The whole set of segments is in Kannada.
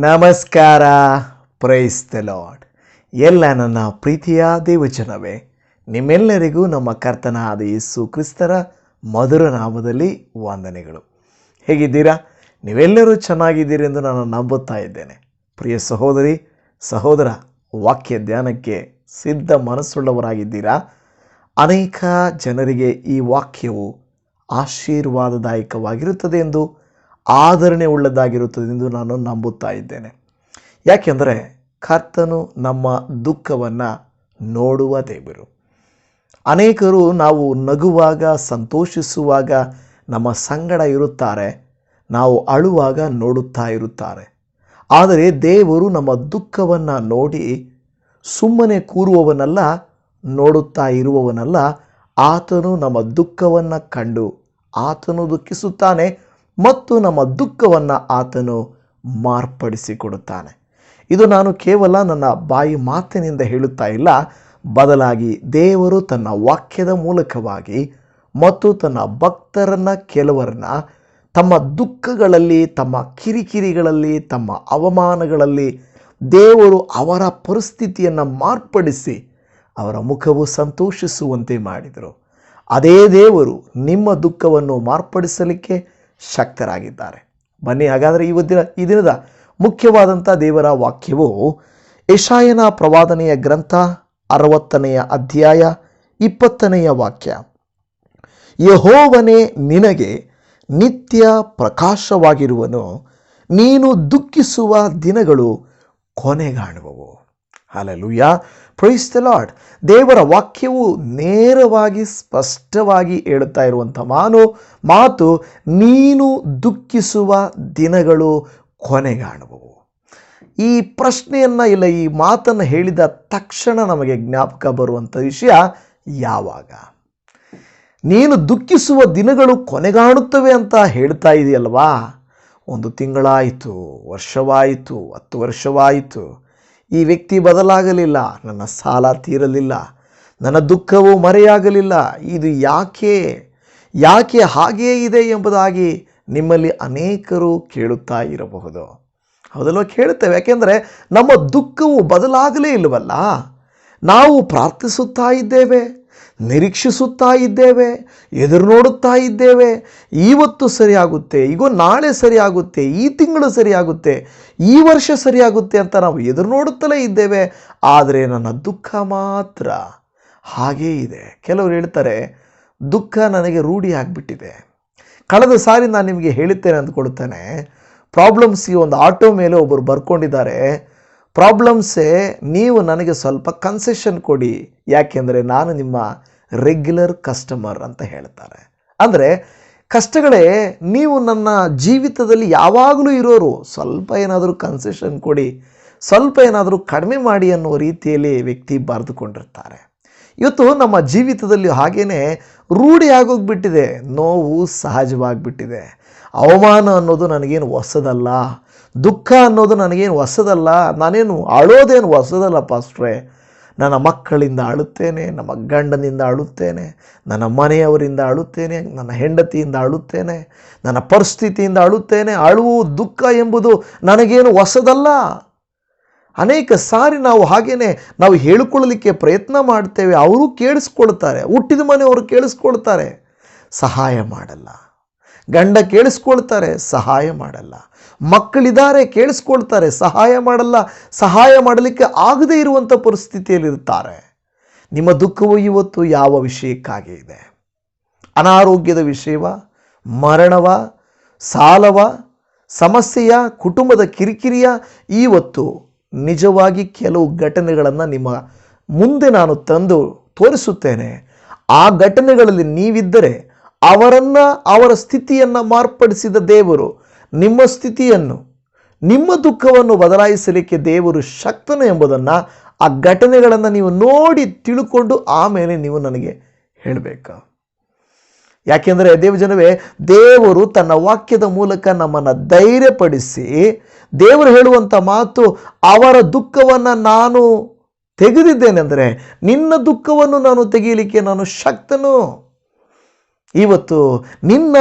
ನಮಸ್ಕಾರ. ಪ್ರೈಸ್ ದ ಲಾರ್ಡ್ ಎಲ್ಲ ನನ್ನ ಪ್ರೀತಿಯ ದೇವಜನವೇ, ನಿಮ್ಮೆಲ್ಲರಿಗೂ ನಮ್ಮ ಕರ್ತನಾದ ಯೇಸು ಕ್ರಿಸ್ತರ ಮಧುರ ನಾಮದಲ್ಲಿ ವಂದನೆಗಳು. ಹೇಗಿದ್ದೀರಾ? ನೀವೆಲ್ಲರೂ ಚೆನ್ನಾಗಿದ್ದೀರಿ ಎಂದು ನಾನು ನಂಬುತ್ತಾ ಇದ್ದೇನೆ. ಪ್ರಿಯ ಸಹೋದರಿ, ಸಹೋದರ ವಾಕ್ಯ ಧ್ಯಾನಕ್ಕೆ ಸಿದ್ಧ ಮನಸ್ಸುಳ್ಳವರಾಗಿದ್ದೀರಾ? ಅನೇಕ ಜನರಿಗೆ ಈ ವಾಕ್ಯವು ಆಶೀರ್ವಾದದಾಯಕವಾಗಿರುತ್ತದೆ ಎಂದು ಆದರಣೆ ಉಳ್ಳದಾಗಿರುತ್ತದೆ ಎಂದು ನಾನು ನಂಬುತ್ತಾ ಇದ್ದೇನೆ. ಯಾಕೆಂದರೆ ಕರ್ತನು ನಮ್ಮ ದುಃಖವನ್ನು ನೋಡುವ ದೇವರು. ಅನೇಕರು ನಾವು ನಗುವಾಗ, ಸಂತೋಷಿಸುವಾಗ ನಮ್ಮ ಸಂಗಡ ಇರುತ್ತಾರೆ, ನಾವು ಅಳುವಾಗ ನೋಡುತ್ತಾ ಇರುತ್ತಾರೆ. ಆದರೆ ದೇವರು ನಮ್ಮ ದುಃಖವನ್ನು ನೋಡಿ ಸುಮ್ಮನೆ ಕೂರುವವನಲ್ಲ, ನೋಡುತ್ತಾ ಇರುವವನಲ್ಲ. ಆತನು ನಮ್ಮ ದುಃಖವನ್ನು ಕಂಡು ಆತನು ದುಃಖಿಸುತ್ತಾನೆ ಮತ್ತು ನಮ್ಮ ದುಃಖವನ್ನು ಆತನು ಮಾರ್ಪಡಿಸಿಕೊಡುತ್ತಾನೆ. ಇದು ನಾನು ಕೇವಲ ನನ್ನ ಬಾಯಿ ಮಾತಿನಿಂದ ಹೇಳುತ್ತಾ ಇಲ್ಲ. ಬದಲಾಗಿ ದೇವರು ತನ್ನ ವಾಕ್ಯದ ಮೂಲಕವಾಗಿ ಮತ್ತು ತನ್ನ ಭಕ್ತರನ್ನ ಕೆಲವರನ್ನ ತಮ್ಮ ದುಃಖಗಳಲ್ಲಿ, ತಮ್ಮ ಕಿರಿಕಿರಿಗಳಲ್ಲಿ, ತಮ್ಮ ಅವಮಾನಗಳಲ್ಲಿ ದೇವರು ಅವರ ಪರಿಸ್ಥಿತಿಯನ್ನು ಮಾರ್ಪಡಿಸಿ ಅವರ ಮುಖವು ಸಂತೋಷಿಸುವಂತೆ ಮಾಡಿದರು. ಅದೇ ದೇವರು ನಿಮ್ಮ ದುಃಖವನ್ನು ಮಾರ್ಪಡಿಸಲಿಕ್ಕೆ ಶಕ್ತರಾಗಿದ್ದಾರೆ. ಬನ್ನಿ, ಹಾಗಾದರೆ ಈ ದಿನ, ಈ ದಿನದ ಮುಖ್ಯವಾದಂಥ ದೇವರ ವಾಕ್ಯವು ಯಶಾಯನ ಪ್ರವಾದನೆಯ ಗ್ರಂಥ ಅರವತ್ತನೆಯ ಅಧ್ಯಾಯ ಇಪ್ಪತ್ತನೆಯ ವಾಕ್ಯ. ಯಹೋವನೇ ನಿನಗೆ ನಿತ್ಯ ಪ್ರಕಾಶವಾಗಿರುವನು, ನೀನು ದುಃಖಿಸುವ ದಿನಗಳು ಕೊನೆಗಾಣುವವು. ಹಾಲೆಲೂಯ. ಪ್ರೈಸ್ ದ ಲಾರ್ಡ್ ದೇವರ ವಾಕ್ಯವು ನೇರವಾಗಿ ಸ್ಪಷ್ಟವಾಗಿ ಹೇಳುತ್ತಾ ಇರುವಂಥ ಮಾನು, ಮಾತು ನೀನು ದುಃಖಿಸುವ ದಿನಗಳು ಕೊನೆಗಾಣುವವು. ಈ ಪ್ರಶ್ನೆಯನ್ನು ಇಲ್ಲ, ಈ ಮಾತನ್ನು ಹೇಳಿದ ತಕ್ಷಣ ನಮಗೆ ಜ್ಞಾಪಕ ಬರುವಂಥ ವಿಷಯ ಯಾವಾಗ? ನೀನು ದುಃಖಿಸುವ ದಿನಗಳು ಕೊನೆಗಾಣುತ್ತವೆ ಅಂತ ಹೇಳ್ತಾ ಇದೆಯಲ್ವಾ? ಒಂದು ತಿಂಗಳಾಯಿತು, ವರ್ಷವಾಯಿತು, ಹತ್ತು ವರ್ಷವಾಯಿತು ಈ ವ್ಯಕ್ತಿ ಬದಲಾಗಲಿಲ್ಲ. ನನ್ನ ಸಾಲ ತೀರಲಿಲ್ಲ. ನನ್ನ ದುಃಖವು ಮರೆಯಾಗಲಿಲ್ಲ. ಇದು ಯಾಕೆ? ಯಾಕೆ ಹಾಗೇ ಇದೆ ಎಂಬುದಾಗಿ ನಿಮ್ಮಲ್ಲಿ ಅನೇಕರು ಕೇಳುತ್ತಾ ಇರಬಹುದು. ಹೌದಲ್ವ? ಕೇಳುತ್ತೇವೆ. ಯಾಕೆಂದರೆ ನಮ್ಮ ದುಃಖವು ಬದಲಾಗಲೇ ಇಲ್ಲವಲ್ಲ. ನಾವು ಪ್ರಾರ್ಥಿಸುತ್ತಾ ಇದ್ದೇವೆ. ನಿರೀಕ್ಷಿಸುತ್ತಾ ಇದ್ದೇವೆ ಎದುರು ನೋಡುತ್ತಾ ಇದ್ದೇವೆ. ಇವತ್ತು ಸರಿಯಾಗುತ್ತೆ ಈಗೋ ನಾಳೆ ಸರಿಯಾಗುತ್ತೆ, ಈ ತಿಂಗಳು ಸರಿಯಾಗುತ್ತೆ, ಈ ವರ್ಷ ಸರಿಯಾಗುತ್ತೆ ಅಂತ ನಾವು ಎದುರು ನೋಡುತ್ತಲೇ ಇದ್ದೇವೆ. ಆದರೆ ನನ್ನ ದುಃಖ ಮಾತ್ರ ಹಾಗೇ ಇದೆ. ಕೆಲವರು ಹೇಳ್ತಾರೆ, ದುಃಖ ನನಗೆ ರೂಢಿ ಆಗಿಬಿಟ್ಟಿದೆ. ಕಳೆದ ಸಾರಿ ನಾನು ನಿಮಗೆ ಹೇಳುತ್ತೇನೆ ಅಂದ್ಕೊಳ್ತೇನೆ. ಪ್ರಾಬ್ಲಮ್ಸ್ ಈ ಒಂದು ಆಟೋ ಮೇಲೆ ಒಬ್ಬರು ಬರ್ಕೊಂಡಿದ್ದಾರೆ. ಪ್ರಾಬ್ಲಮ್ಸೇ ನೀವು ನನಗೆ ಸ್ವಲ್ಪ ಕನ್ಸೆಷನ್ ಕೊಡಿ. ಯಾಕೆಂದರೆ ನಾನು ನಿಮ್ಮ ರೆಗ್ಯುಲರ್ ಕಸ್ಟಮರ್ ಅಂತ ಹೇಳ್ತಾರೆ. ಅಂದರೆ ಕಷ್ಟಗಳೇ, ನೀವು ನನ್ನ ಜೀವಿತದಲ್ಲಿ ಯಾವಾಗಲೂ ಇರೋರು, ಸ್ವಲ್ಪ ಏನಾದರೂ ಕನ್ಸೆಷನ್ ಕೊಡಿ. ಸ್ವಲ್ಪ ಏನಾದರೂ ಕಡಿಮೆ ಮಾಡಿ ಅನ್ನೋ ರೀತಿಯಲ್ಲಿ ವ್ಯಕ್ತಿ ಬರೆದುಕೊಂಡಿರ್ತಾರೆ. ಇವತ್ತು ನಮ್ಮ ಜೀವಿತದಲ್ಲಿ ಹಾಗೇ ರೂಢಿ ಆಗೋಗ್ಬಿಟ್ಟಿದೆ, ನೋವು ಸಹಜವಾಗಿಬಿಟ್ಟಿದೆ. ಅವಮಾನ ಅನ್ನೋದು ನನಗೇನು ಹೊಸದಲ್ಲ. ದುಃಖ ಅನ್ನೋದು ನನಗೇನು ಹೊಸದಲ್ಲ, ನಾನೇನು ಅಳೋದೇನು ಹೊಸದಲ್ಲ ಪಾಸ್ಟ್ರೆ. ನನ್ನ ಮಕ್ಕಳಿಂದ ಅಳುತ್ತೇನೆ, ನಮ್ಮ ಗಂಡನಿಂದ ಅಳುತ್ತೇನೆ, ನನ್ನ ಮನೆಯವರಿಂದ ಅಳುತ್ತೇನೆ, ನನ್ನ ಹೆಂಡತಿಯಿಂದ ಅಳುತ್ತೇನೆ, ನನ್ನ ಪರಿಸ್ಥಿತಿಯಿಂದ ಅಳುತ್ತೇನೆ. ಅಳುವು ದುಃಖ ಎಂಬುದು ನನಗೇನು ಹೊಸದಲ್ಲ. ಅನೇಕ ಸಾರಿ ನಾವು ಹಾಗೇನೆ ನಾವು ಹೇಳಿಕೊಳ್ಳಲಿಕ್ಕೆ ಪ್ರಯತ್ನ ಮಾಡ್ತೇವೆ, ಅವರು ಕೇಳಿಸ್ಕೊಳ್ತಾರೆ, ಹುಟ್ಟಿದ ಮನೆಯವರು ಕೇಳಿಸ್ಕೊಳ್ತಾರೆ. ಸಹಾಯ ಮಾಡಲ್ಲ. ಗಂಡ ಕೇಳಿಸ್ಕೊಳ್ತಾರೆ, ಸಹಾಯ ಮಾಡಲ್ಲ. ಮಕ್ಕಳಿದ್ದಾರೆ, ಕೇಳಿಸ್ಕೊಳ್ತಾರೆ, ಸಹಾಯ ಮಾಡಲ್ಲ. ಸಹಾಯ ಮಾಡಲಿಕ್ಕೆ ಆಗದೇ ಇರುವಂಥ ಪರಿಸ್ಥಿತಿಯಲ್ಲಿರ್ತಾರೆ ನಿಮ್ಮ ದುಃಖವು ಇವತ್ತು ಯಾವ ವಿಷಯಕ್ಕಾಗಿ ಇದೆ? ಅನಾರೋಗ್ಯದ ವಿಷಯವ? ಮರಣವ? ಸಾಲವ? ಸಮಸ್ಯೆಯ? ಕುಟುಂಬದ ಕಿರಿಕಿರಿಯ? ಇವತ್ತು ನಿಜವಾಗಿ ಕೆಲವು ಘಟನೆಗಳನ್ನು ನಿಮ್ಮ ಮುಂದೆ ನಾನು ತಂದು ತೋರಿಸುತ್ತೇನೆ. ಆ ಘಟನೆಗಳಲ್ಲಿ ನೀವಿದ್ದರೆ ಅವರನ್ನು, ಅವರ ಸ್ಥಿತಿಯನ್ನು ಮಾರ್ಪಡಿಸಿದ ದೇವರು ನಿಮ್ಮ ಸ್ಥಿತಿಯನ್ನು, ನಿಮ್ಮ ದುಃಖವನ್ನು ಬದಲಾಯಿಸಲಿಕ್ಕೆ ದೇವರು ಶಕ್ತನು ಎಂಬುದನ್ನು ಆ ಘಟನೆಗಳನ್ನು ನೀವು ನೋಡಿ ತಿಳ್ಕೊಂಡು ಆಮೇಲೆ ನೀವು ನನಗೆ ಹೇಳಬೇಕು. ಯಾಕೆಂದರೆ ದೇವಜನವೇ ದೇವರು ತನ್ನ ವಾಕ್ಯದ ಮೂಲಕ ನಮ್ಮನ್ನು ಧೈರ್ಯಪಡಿಸಿ ದೇವರು ಹೇಳುವಂಥ ಮಾತು, ಅವರ ದುಃಖವನ್ನು ನಾನು ತೆಗೆದಿದ್ದೇನೆಂದರೆ ನಿನ್ನ ದುಃಖವನ್ನು ನಾನು ತೆಗೆಯಲಿಕ್ಕೆ ನಾನು ಶಕ್ತನು. ಇವತ್ತು ನಿನ್ನ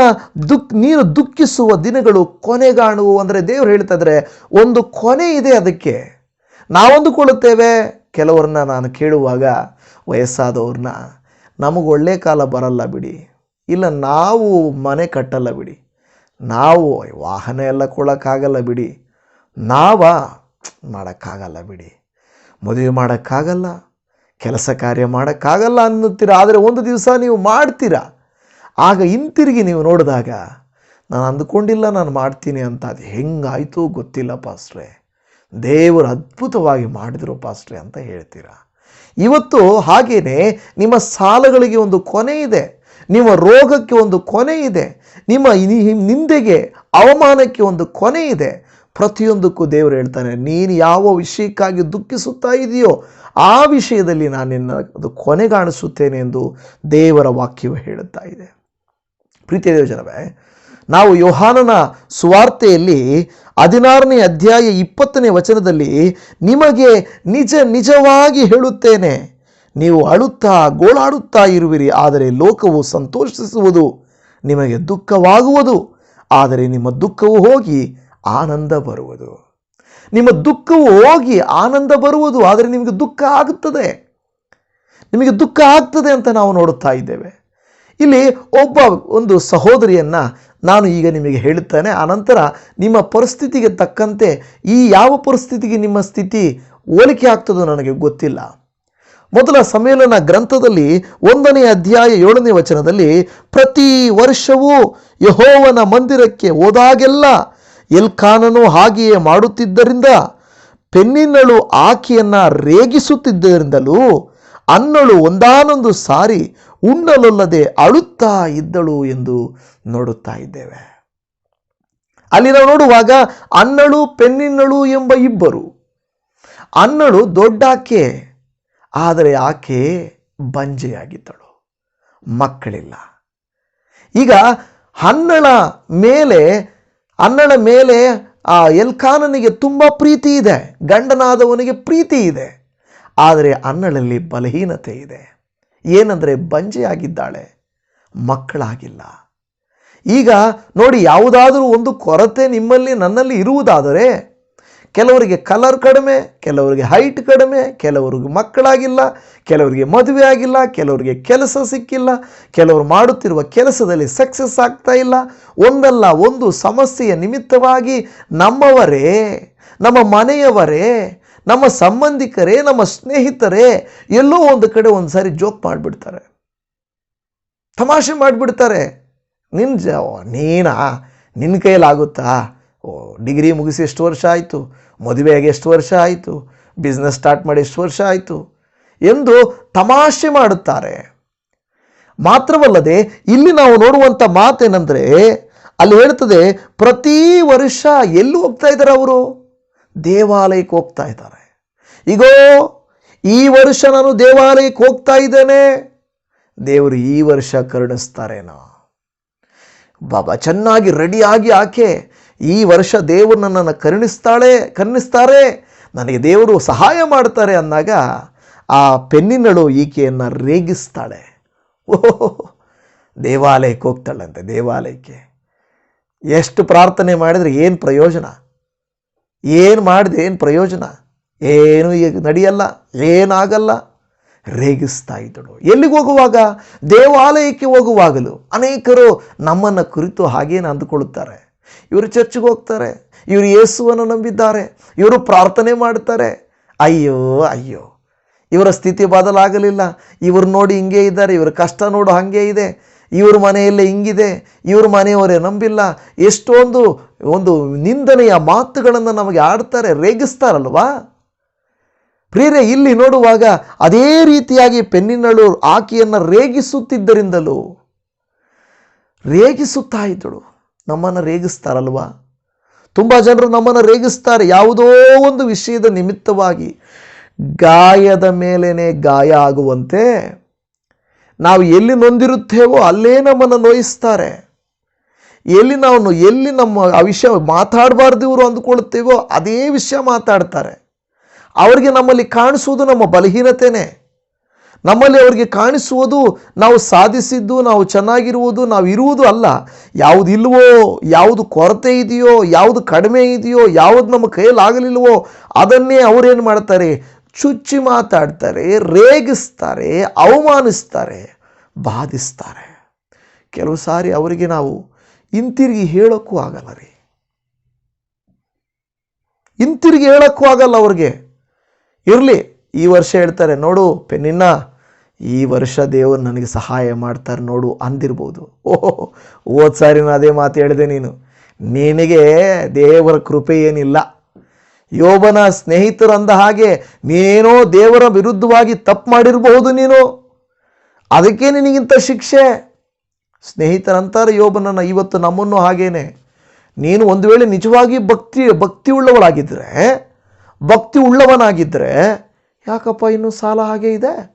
ದುಃಖ, ನೀನು ದುಃಖಿಸುವ ದಿನಗಳು ಕೊನೆಗಾಣುವು ಅಂದರೆ ದೇವರು ಹೇಳ್ತಾ ಇದ್ದರೆ ಒಂದು ಕೊನೆ ಇದೆ ಅದಕ್ಕೆ. ನಾವಂದುಕೊಳ್ಳುತ್ತೇವೆ ಕೆಲವ್ರನ್ನ ನಾನು ಕೇಳುವಾಗ ವಯಸ್ಸಾದವ್ರನ್ನ, ನಮಗೆ ಒಳ್ಳೆ ಕಾಲ ಬರಲ್ಲ ಬಿಡಿ. ಇಲ್ಲ, ನಾವು ಮನೆ ಕಟ್ಟಲ್ಲ ಬಿಡಿ. ನಾವು ವಾಹನ ಎಲ್ಲ ಕೊಡೋಕ್ಕಾಗಲ್ಲ ಬಿಡಿ. ನಾವ ಮಾಡೋಕ್ಕಾಗಲ್ಲ ಬಿಡಿ. ಮದುವೆ ಮಾಡೋಕ್ಕಾಗಲ್ಲ, ಕೆಲಸ ಕಾರ್ಯ ಮಾಡೋಕ್ಕಾಗಲ್ಲ ಅನ್ನುತ್ತೀರ? ಆದರೆ ಒಂದು ದಿವಸ ನೀವು ಮಾಡ್ತೀರಾ? ಆಗ ಹಿಂತಿರುಗಿ ನೀವು ನೋಡಿದಾಗ, ನಾನು ಅಂದುಕೊಂಡಿಲ್ಲ, ನಾನು ಮಾಡ್ತೀನಿ ಅಂತ. ಅದು ಹೆಂಗಾಯಿತು ಗೊತ್ತಿಲ್ಲ ಪಾಸ್ಟ್ರೆ. ದೇವರು ಅದ್ಭುತವಾಗಿ ಮಾಡಿದರು ಪಾಸ್ಟ್ರೆ ಅಂತ ಹೇಳ್ತೀರಾ? ಇವತ್ತು ಹಾಗೇನೆ ನಿಮ್ಮ ಸಾಲಗಳಿಗೆ ಒಂದು ಕೊನೆ ಇದೆ, ನಿಮ್ಮ ರೋಗಕ್ಕೆ ಒಂದು ಕೊನೆ ಇದೆ, ನಿಮ್ಮ ನಿಂದೆಗೆ ಅವಮಾನಕ್ಕೆ ಒಂದು ಕೊನೆ ಇದೆ. ಪ್ರತಿಯೊಂದಕ್ಕೂ ದೇವರು ಹೇಳ್ತಾನೆ, ನೀನು ಯಾವ ವಿಷಯಕ್ಕಾಗಿ ದುಃಖಿಸುತ್ತಾ ಇದೆಯೋ, ಆ ವಿಷಯದಲ್ಲಿ ನಾನು ನಿನ್ನ ಅದು ಕೊನೆಗಾಣಿಸುತ್ತೇನೆ ಎಂದು ದೇವರ ವಾಕ್ಯವು ಹೇಳುತ್ತಾ ಇದೆ. ಪ್ರೀತಿಯ ದೇವಜನವೇ, ನಾವು ಯೋಹಾನನ ಸುವಾರ್ತೆಯಲ್ಲಿ ಹದಿನಾರನೇ ಅಧ್ಯಾಯ ಇಪ್ಪತ್ತನೇ ವಚನದಲ್ಲಿ ನಿಮಗೆ ನಿಜ ನಿಜವಾಗಿ ಹೇಳುತ್ತೇನೆ, ನೀವು ಅಳುತ್ತಾ ಗೋಳಾಡುತ್ತಾ ಇರುವಿರಿ, ಆದರೆ ಲೋಕವು ಸಂತೋಷಿಸುವುದು, ನಿಮಗೆ ದುಃಖವಾಗುವುದು, ಆದರೆ ನಿಮ್ಮ ದುಃಖವು ಹೋಗಿ ಆನಂದ ಬರುವುದು. ನಿಮ್ಮ ದುಃಖವು ಹೋಗಿ ಆನಂದ ಬರುವುದು, ಆದರೆ ನಿಮಗೆ ದುಃಖ ಆಗುತ್ತದೆ ನಿಮಗೆ ದುಃಖ ಆಗ್ತದೆ ಅಂತ ನಾವು ನೋಡುತ್ತಾ ಇದ್ದೇವೆ. ಇಲ್ಲಿ ಒಬ್ಬ ಒಂದು ಸಹೋದರಿಯನ್ನು ನಾನು ಈಗ ನಿಮಗೆ ಹೇಳುತ್ತೇನೆ. ಆನಂತರ ನಿಮ್ಮ ಪರಿಸ್ಥಿತಿಗೆ ತಕ್ಕಂತೆ ಈ ಯಾವ ಪರಿಸ್ಥಿತಿಗೆ ನಿಮ್ಮ ಸ್ಥಿತಿ ಹೋಲಿಕೆ ಆಗ್ತದೋ ನನಗೆ ಗೊತ್ತಿಲ್ಲ. ಮೊದಲ ಸಮ್ಮೇಳನ ಗ್ರಂಥದಲ್ಲಿ ಒಂದನೇ ಅಧ್ಯಾಯ ಏಳನೇ ವಚನದಲ್ಲಿ ಪ್ರತಿ ವರ್ಷವೂ ಯಹೋವನ ಮಂದಿರಕ್ಕೆ ಹೋದಾಗೆಲ್ಲ ಎಲ್ಕಾನನು ಹಾಗೆಯೇ ಮಾಡುತ್ತಿದ್ದರಿಂದ, ಪೆನ್ನಿನಳು ಆಕೆಯನ್ನು ರೇಗಿಸುತ್ತಿದ್ದರಿಂದಲೂ ಅನ್ನಳು ಒಂದಾನೊಂದು ಸಾರಿ ಉಣ್ಣಲೊಲ್ಲದೆ ಅಳುತ್ತಾ ಇದ್ದಳು ಎಂದು ನೋಡುತ್ತಾ ಇದ್ದೇವೆ. ಅಲ್ಲಿ ನಾವು ನೋಡುವಾಗ ಅನ್ನಳು, ಪೆನ್ನಿನ್ನಳು ಎಂಬ ಇಬ್ಬರು. ಅನ್ನಳು ದೊಡ್ಡಾಕೆ, ಆದರೆ ಆಕೆ ಬಂಜೆಯಾಗಿದ್ದಳು. ಮಕ್ಕಳಿಲ್ಲ. ಈಗ ಅನ್ನಳ ಮೇಲೆ ಅನ್ನಳ ಮೇಲೆ, ಆ ಎಲ್ಕಾನನಿಗೆ ತುಂಬ ಪ್ರೀತಿ ಇದೆ, ಗಂಡನಾದವನಿಗೆ ಪ್ರೀತಿ ಇದೆ. ಆದರೆ ಅನ್ನಳಲ್ಲಿ ಬಲಹೀನತೆ ಇದೆ. ಏನಂದರೆ ಬಂಜೆಯಾಗಿದ್ದಾಳೆ. ಮಕ್ಕಳಾಗಿಲ್ಲ. ಈಗ ನೋಡಿ ಯಾವುದಾದರೂ ಒಂದು ಕೊರತೆ ನಿಮ್ಮಲ್ಲಿ ನನ್ನಲ್ಲಿ ಇರುವುದಾದರೆ ಕೆಲವರಿಗೆ ಕಲರ್ ಕಡಿಮೆ, ಕೆಲವರಿಗೆ ಹೈಟ್ ಕಡಿಮೆ, ಕೆಲವರಿಗೆ ಮಕ್ಕಳಾಗಿಲ್ಲ, ಕೆಲವರಿಗೆ ಮದುವೆ ಆಗಿಲ್ಲ, ಕೆಲವರಿಗೆ ಕೆಲಸ ಸಿಕ್ಕಿಲ್ಲ, ಕೆಲವರು ಮಾಡುತ್ತಿರುವ ಕೆಲಸದಲ್ಲಿ ಸಕ್ಸಸ್ ಆಗ್ತಾ ಇಲ್ಲ. ಒಂದಲ್ಲ, ಒಂದು ಸಮಸ್ಯೆಯ ನಿಮಿತ್ತವಾಗಿ ನಮ್ಮವರೇ, ನಮ್ಮ ಮನೆಯವರೇ ನಮ್ಮ ಸಂಬಂಧಿಕರೇ, ನಮ್ಮ ಸ್ನೇಹಿತರೇ ಎಲ್ಲೋ ಒಂದು ಕಡೆ ಒಂದು ಸಾರಿ ಜೋಕ್ ಮಾಡಿಬಿಡ್ತಾರೆ. ತಮಾಷೆ ಮಾಡಿಬಿಡ್ತಾರೆ. ನಿನ್ನ ಜ ನೀನಾ? ನಿನ್ನ ಕೈಯಲ್ಲಾಗುತ್ತಾ ಓ, ಡಿಗ್ರಿ ಮುಗಿಸಿ ಎಷ್ಟು ವರ್ಷ ಆಯಿತು? ಮದುವೆಯಾಗಿ ಎಷ್ಟು ವರ್ಷ ಆಯಿತು? ಬಿಸ್ನೆಸ್ ಸ್ಟಾರ್ಟ್ ಮಾಡಿ ಎಷ್ಟು ವರ್ಷ ಆಯಿತು? ಎಂದು ತಮಾಷೆ ಮಾಡುತ್ತಾರೆ. ಮಾತ್ರವಲ್ಲದೆ, ಇಲ್ಲಿ ನಾವು ನೋಡುವಂಥ ಮಾತೇನೆಂದರೆ, ಅಲ್ಲಿ ಹೇಳ್ತದೆ, ಪ್ರತಿ ವರ್ಷ ಎಲ್ಲಿ ಹೋಗ್ತಾ ಇದ್ದಾರೆ ಅವರು? ದೇವಾಲಯಕ್ಕೆ ಹೋಗ್ತಾ ಇದ್ದಾರೆ. ಈಗೋ ಈ ವರ್ಷ ನಾನು ದೇವಾಲಯಕ್ಕೆ ಹೋಗ್ತಾ ಇದ್ದೇನೆ. ದೇವರು ಈ ವರ್ಷ ಕರುಣಿಸ್ತಾರೇನೋ ಬಾಬಾ, ಚೆನ್ನಾಗಿ ರೆಡಿಯಾಗಿ ಆಕೆ ಈ ವರ್ಷ ದೇವರು ನನ್ನನ್ನು ಕರುಣಿಸ್ತಾಳೆ ಕರುಣಿಸ್ತಾರೆ ನನಗೆ ದೇವರು ಸಹಾಯ ಮಾಡ್ತಾರೆ ಅಂದಾಗ ಆ ಪೆನ್ನಿನಳು ಈಕೆಯನ್ನು ರೇಗಿಸ್ತಾಳೆ. ಓಹೋ ದೇವಾಲಯಕ್ಕೆ ಹೋಗ್ತಾಳಂತೆ, ದೇವಾಲಯಕ್ಕೆ. ಎಷ್ಟು ಪ್ರಾರ್ಥನೆ ಮಾಡಿದರೆ ಏನು ಪ್ರಯೋಜನ? ಏನು ಮಾಡಿದೆ, ಏನು ಪ್ರಯೋಜನ? ಏನು ಈಗ ನಡೆಯಲ್ಲ, ಏನಾಗಲ್ಲ. ರೇಗಿಸ್ತಾ ಇದ್ದಳು. ಎಲ್ಲಿಗೆ ಹೋಗುವಾಗ? ದೇವಾಲಯಕ್ಕೆ ಹೋಗುವಾಗಲೂ ಅನೇಕರು ನಮ್ಮನ್ನು ಕುರಿತು ಹಾಗೇನು ಅಂದುಕೊಳ್ಳುತ್ತಾರೆ ಇವರು ಚರ್ಚ್ಗೆ ಹೋಗ್ತಾರೆ, ಇವರು ಯೇಸುವನ್ನು ನಂಬಿದ್ದಾರೆ, ಇವರು ಪ್ರಾರ್ಥನೆ ಮಾಡ್ತಾರೆ ಅಯ್ಯೋ ಅಯ್ಯೋ, ಇವರ ಸ್ಥಿತಿ ಬದಲಾಗಲಿಲ್ಲ. ಇವರು ನೋಡಿ ಹಿಂಗೆ ಇದ್ದಾರೆ, ಇವರ ಕಷ್ಟ ನೋಡು ಹಾಗೆ ಇದೆ. ಇವ್ರ ಮನೆಯಲ್ಲೇ ಹಿಂಗಿದೆ, ಇವ್ರ ಮನೆಯವರೇ ನಂಬಿಲ್ಲ. ಎಷ್ಟೊಂದು ಒಂದು ನಿಂದನೆಯ ಮಾತುಗಳನ್ನು ನಮಗೆ ಆಡ್ತಾರೆ, ರೇಗಿಸ್ತಾರಲ್ವಾ? ಪ್ರಿಯರೇ, ಇಲ್ಲಿ ನೋಡುವಾಗ ಅದೇ ರೀತಿಯಾಗಿ ಪೆನ್ನಿನಳು ಆಕೆಯನ್ನು ರೇಗಿಸುತ್ತಿದ್ದರಿಂದಲೂ ರೇಗಿಸುತ್ತಾ ಇದ್ದಳು. ನಮ್ಮನ್ನು ರೇಗಿಸ್ತಾರಲ್ವಾ? ತುಂಬ ಜನರು ನಮ್ಮನ್ನು ರೇಗಿಸ್ತಾರೆ. ಯಾವುದೋ ಒಂದು ವಿಷಯದ ನಿಮಿತ್ತವಾಗಿ ಗಾಯದ ಮೇಲೇ ಗಾಯ ಆಗುವಂತೆ ನಾವು ಎಲ್ಲಿ ನೊಂದಿರುತ್ತೇವೋ ಅಲ್ಲೇ ನಮ್ಮನ್ನು ನೋಯಿಸ್ತಾರೆ. ಎಲ್ಲಿ ನಾವು, ಎಲ್ಲಿ ನಮ್ಮ ಆ ವಿಷಯ ಮಾತಾಡಬಾರ್ದು ಇವರು ಅಂದುಕೊಳ್ಳುತ್ತೇವೋ ಅದೇ ವಿಷಯ ಮಾತಾಡ್ತಾರೆ. ಅವರಿಗೆ ನಮ್ಮಲ್ಲಿ ಕಾಣಿಸುವುದು ನಮ್ಮ ಬಲಹೀನತೆನೇ. ನಮ್ಮಲ್ಲಿ ಅವರಿಗೆ ಕಾಣಿಸುವುದು ನಾವು ಸಾಧಿಸಿದ್ದು, ನಾವು ಚೆನ್ನಾಗಿರುವುದು, ನಾವು ಇರುವುದು ಅಲ್ಲ. ಯಾವುದು ಇಲ್ವೋ, ಯಾವುದು ಕೊರತೆ ಇದೆಯೋ, ಯಾವುದು ಕಡಿಮೆ ಇದೆಯೋ, ಯಾವುದು ನಮ್ಮ ಕೈಯಲ್ಲಿ ಆಗಲಿಲ್ವೋ ಅದನ್ನೇ ಅವರೇನು ಮಾಡ್ತಾರೆ? ಚುಚ್ಚಿ ಮಾತಾಡ್ತಾರೆ, ರೇಗಿಸ್ತಾರೆ, ಅವಮಾನಿಸ್ತಾರೆ, ಬಾಧಿಸ್ತಾರೆ. ಕೆಲವು ಸಾರಿ ಅವರಿಗೆ ನಾವು ಹಿಂತಿರುಗಿ ಹೇಳೋಕ್ಕೂ ಆಗಲ್ಲ ರೀ. ಹಿಂತಿರುಗಿ ಹೇಳೋಕ್ಕೂ ಆಗಲ್ಲ ಅವ್ರಿಗೆ. ಇರಲಿ, ಈ ವರ್ಷ ಹೇಳ್ತಾರೆ, ನೋಡು ಪೆನ್ನಿನ್ನ, ಈ ವರ್ಷ ದೇವರು ನನಗೆ ಸಹಾಯ ಮಾಡ್ತಾರೆ ನೋಡು ಅಂದಿರ್ಬೋದು. ಓಹೋ ಓದ್ ಸಾರಿ ನಾನು ಅದೇ ಮಾತು ಹೇಳಿದೆ ನೀನು. ನಿನಗೆ ದೇವರ ಕೃಪೆ ಏನಿಲ್ಲ. ಯೋಬನ ಸ್ನೇಹಿತರಂದ ಹಾಗೆ ನೀನೇನೋ ದೇವರ ವಿರುದ್ಧವಾಗಿ ತಪ್ಪು ಮಾಡಿರಬಹುದು ನೀನು. ಅದಕ್ಕೆ ನಿನಗಿಂತ ಶಿಕ್ಷೆ. ಸ್ನೇಹಿತರಂತಾರೆ ಯೋಬನನ್ನು ಇವತ್ತು ನಮ್ಮನ್ನು ಹಾಗೇನೆ. ನೀನು ಒಂದು ವೇಳೆ ನಿಜವಾಗಿ ಭಕ್ತಿ ಭಕ್ತಿ ಉಳ್ಳವಳಾಗಿದ್ದರೆ ಭಕ್ತಿ ಉಳ್ಳವನಾಗಿದ್ದರೆ ಯಾಕಪ್ಪ ಇನ್ನೂ ಸಾಲ ಹಾಗೆ ಇದೆ?